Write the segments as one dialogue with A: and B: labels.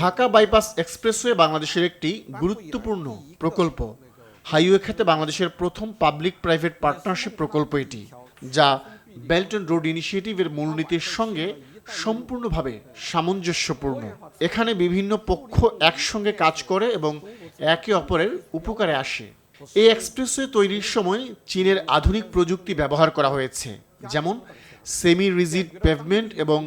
A: Dhaka bypass expressway বাংলাদেশের একটি গুরুত্বপূর্ণ প্রকল্প। হাইওয়ে খাতে বাংলাদেশের প্রথম পাবলিক প্রাইভেট পার্টনারশিপ প্রকল্প এটি, যা বেল্ট অ্যান্ড রোড ইনিশিয়েটিভের মূলনীতির সঙ্গে সম্পূর্ণভাবে সামঞ্জস্যপূর্ণ। এখানে বিভিন্ন পক্ষ একসঙ্গে কাজ করে এবং একে অপরের উপকারে আসে। এই এক্সপ্রেসওয়ে তৈরির সময় চীনের আধুনিক প্রযুক্তি ব্যবহার করা হয়েছে, যেমন সেমি রিজিড পেভমেন্ট এবং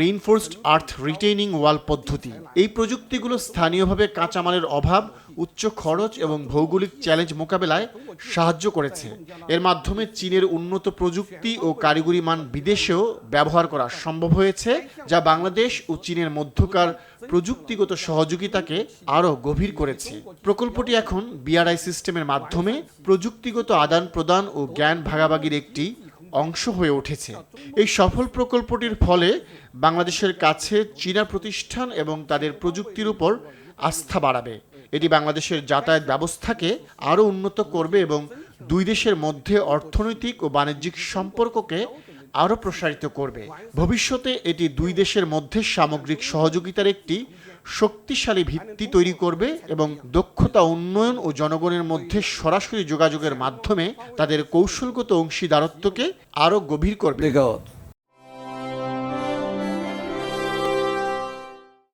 A: রিইনফোর্সড আর্থ রিটেইনিং ওয়াল পদ্ধতি। এই প্রযুক্তিগুলো স্থানীয়ভাবে কাঁচামালের অভাব, উচ্চ খরচ এবং ভৌগোলিক চ্যালেঞ্জ মোকাবেলায় সাহায্য করেছে। এর মাধ্যমে চীনের উন্নত প্রযুক্তি ও কারিগরি মান বিদেশেও ব্যবহার করা সম্ভব হয়েছে, যা বাংলাদেশ ও চীনের মধ্যকার প্রযুক্তিগত সহযোগিতাকে আরও গভীর করেছে। প্রকল্পটি এখন বিআরআই সিস্টেমের মাধ্যমে প্রযুক্তিগত আদান প্রদান ও জ্ঞান ভাগাভাগির একটি অংশ হয়ে উঠেছে। এই সফল প্রকল্পটির ফলে বাংলাদেশের কাছে চীনা প্রতিষ্ঠান এবং তাদের প্রযুক্তির উপর আস্থা বাড়াবে। এটি বাংলাদেশের যাতায়াত ব্যবস্থাকে আরও উন্নত করবে এবং দুই দেশের মধ্যে অর্থনৈতিক ও বাণিজ্যিক সম্পর্ককে আরও প্রসারিত করবে। ভবিষ্যতে এটি দুই দেশের মধ্যে সামগ্রিক সহযোগিতার একটি শক্তিশালী ভিত্তি তৈরি করবে এবং দক্ষতা উন্নয়ন ও জনগণের মধ্যে সরাসরি যোগাযোগের মাধ্যমে তাদের কৌশলগত অংশীদারত্বকে আরও গভীর করবে।